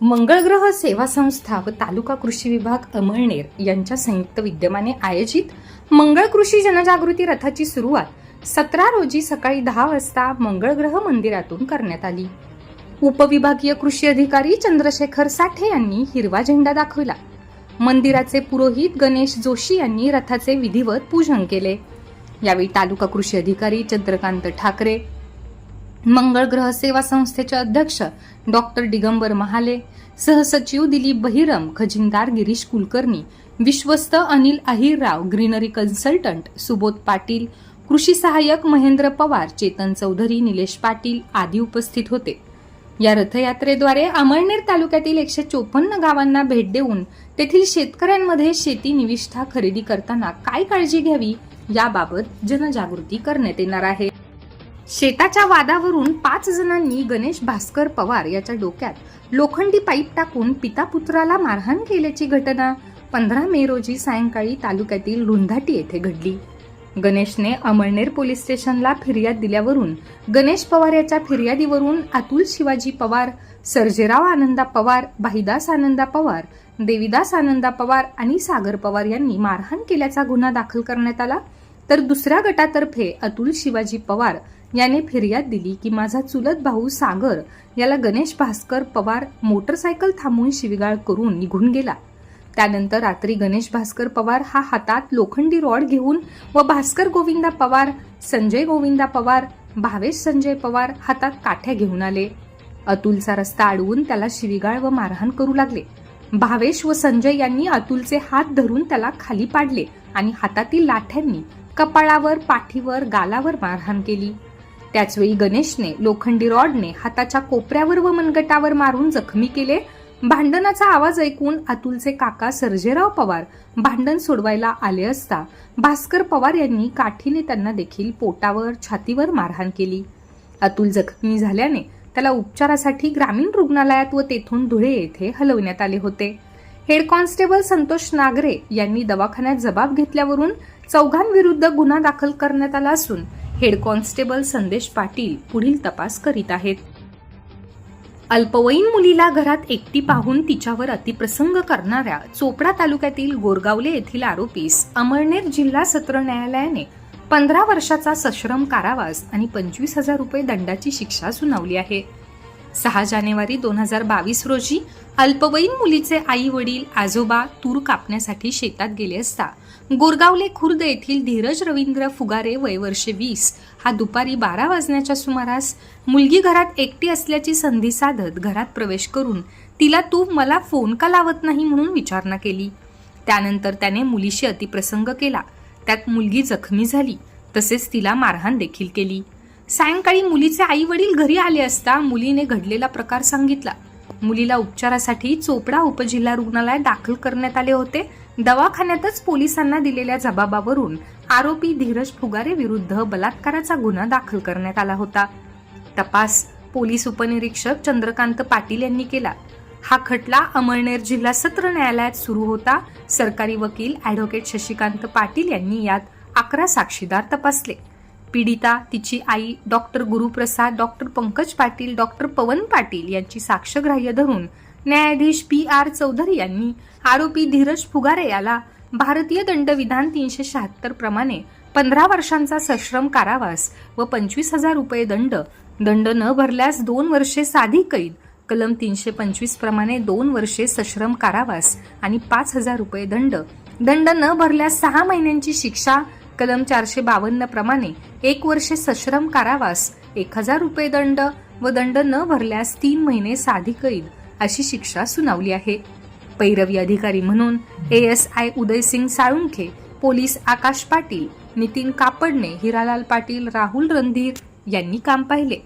मंगळग्रह सेवा संस्था व तालुका कृषी विभाग अमळनेर यांच्या संयुक्त विद्यमाने आयोजित मंगळ कृषी जनजागृती रथाची सुरुवात सतरा रोजी सकाळी दहा वाजता मंगळग्रह मंदिरातून करण्यात आली. उपविभागीय कृषी अधिकारी चंद्रशेखर साठे यांनी हिरवा झेंडा दाखविला. मंदिराचे पुरोहित गणेश जोशी यांनी रथाचे विधिवत पूजन केले. यावेळी तालुका कृषी अधिकारी चंद्रकांत ठाकरे मंगळ ग्रह सेवा संस्थेचे अध्यक्ष डॉक्टर दिगंबर महाले सहसचिव दिलीप बहिरम खजिनदार गिरीश कुलकर्णी विश्वस्त अनिल अहिरराव ग्रीनरी कन्सल्टंट सुबोध पाटील कृषी सहाय्यक महेंद्र पवार चेतन चौधरी निलेश पाटील आदी उपस्थित होते. या रथयात्रेद्वारे अमळनेर तालुक्यातील एकशे चोपन्न गावांना भेट देऊन तेथील शेतकऱ्यांमध्ये शेती निविष्ठा खरेदी करताना काय काळजी घ्यावी याबाबत जनजागृती करण्यात येणार आहे. शेताच्या वादावरून पाच जणांनी गणेश भास्कर पवार याच्या डोक्यात लोखंडी पाईप टाकून पिता पुत्राला मारहाण केल्याची घटना पंधरा मे रोजी सायंकाळी तालुक्यातील रुंधाटी येथे घडली. गणेशने अमळनेर पोलीस स्टेशनला फिर्याद दिल्यावरून गणेश पवार याच्या फिर्यादीवरून अतुल शिवाजी पवार सर्जेराव आनंदा पवार भाईदास आनंदा पवार देवीदास आनंदा पवार आणि सागर पवार यांनी मारहाण केल्याचा गुन्हा दाखल करण्यात आला. तर दुसऱ्या गटातर्फे अतुल शिवाजी पवार याने फिर्याद दिली की माझा चुलत भाऊ सागर याला गणेश भास्कर पवार मोटरसायकल थांबवून शिविगाळ करून निघून गेला. त्यानंतर रात्री गणेश भास्कर पवार हा हातात लोखंडी रॉड घेऊन व भास्कर गोविंदा पवार संजय गोविंदा पवार भावेश संजय पवार हातात काठ्या घेऊन आले. अतुलचा रस्ता अडवून त्याला शिवीगाळ व मारहाण करू लागले. भावेश व संजय यांनी अतुलचे हात धरून त्याला खाली पाडले आणि हातातील लाठ्यांनी कपाळावर पाठीवर गालावर मारहाण केली. त्याचवेळी गणेशने लोखंडी रॉडने हाताच्या कोपऱ्यावर व मनगटावर मारून जखमी केले. भांडणाचा आवाज ऐकून अतुलचे काका सर्जेराव पवार भांडण सोडवायला आले असता भास्कर पवार यांनी काठीने त्यांना देखील पोटावर छातीवर मारहाण केली. अतुल जखमी झाल्याने त्याला उपचारासाठी ग्रामीण रुग्णालयात व तेथून धुळे येथे हलवण्यात आले होते. हेड कॉन्स्टेबल संतोष नागरे यांनी दवाखान्यात जबाब घेतल्यावरून चौघांविरुद्ध गुन्हा दाखल करण्यात आला असून हेड कॉन्स्टेबल संदेश पाटील पुढील तपास करीत आहेत. अल्पवयीन मुलीला घरात एकटी पाहून तिच्यावर अतिप्रसंग करणाऱ्या चोपडा तालुक्यातील गोरगावले येथील आरोपीस अमळनेर जिल्हा सत्र न्यायालयाने पंधरा वर्षाचा सश्रम कारावास आणि पंचवीस हजार रुपये दंडाची शिक्षा सुनावली आहे. सहा जानेवारी दोन हजार बावीस रोजी अल्पवयीन मुलीचे आई वडील आजोबा तूर कापण्यासाठी शेतात गेले असता गोरगावले खुर्द येथील धीरज रवींद्र फुगारे वयवर्षे वीस हा दुपारी बारा वाजण्याच्या सुमारास मुलगी घरात एकटी असल्याची संधी साधत घरात प्रवेश करून तिला तू मला फोन का लावत नाही म्हणून विचारणा केली. त्यानंतर त्याने मुलीशी अतिप्रसंग केला. त्यात मुलगी जखमी झाली. तसेच तिला मारहाण देखील केली. सायंकाळी मुलीचे आई वडील घरी आले असता मुलीने घडलेला प्रकार सांगितला. मुलीला उपचारासाठी चोपडा उपजिल्हा रुग्णालयात दाखल करण्यात आले होते. दवाखान्यातच पोलिसांना दिलेल्या जबाबावरून आरोपी धीरज फुगारे विरुद्ध बलात्काराचा गुन्हा दाखल करण्यात आला होता. तपास पोलीस उपनिरीक्षक चंद्रकांत पाटील यांनी केला. हा खटला अमळनेर जिल्हा सत्र न्यायालयात सुरू होता. सरकारी वकील ॲडव्होकेट शशिकांत पाटील यांनी यात अकरा साक्षीदार तपासले. पीडिता तिची आई doctor Guruprasad doctor Pankaj Patil doctor Pawan Patil यांची साक्षग्राह्य धरून न्यायाधीश पी आर चौधरी यांनी आरोपी धीरज फुगारे याला भारतीय दंडविधान तीनशे शहात्तर प्रमाणे पंधरा वर्षांचा सश्रम कारावास व पंचवीस हजार रुपये दंड दंड न भरल्यास दोन वर्षे साधी कैद कलम तीनशे पंचवीस प्रमाणे दोन वर्षे सश्रम कारावास आणि पाच हजार रुपये दंड. दंड न भरल्यास सहा महिन्यांची शिक्षा कलम चारशे बावन्न प्रमाणे एक वर्षे सश्रम कारावास एक हजार रुपये दंड व दंड न भरल्यास तीन महिने साधी कैद अशी शिक्षा सुनावली आहे. पैरवी अधिकारी म्हणून A S I Udaysingh Salunkhe police Akash Patil Nitin Kapadne Hiralal Patil Rahul Randhir यांनी काम पाहिले.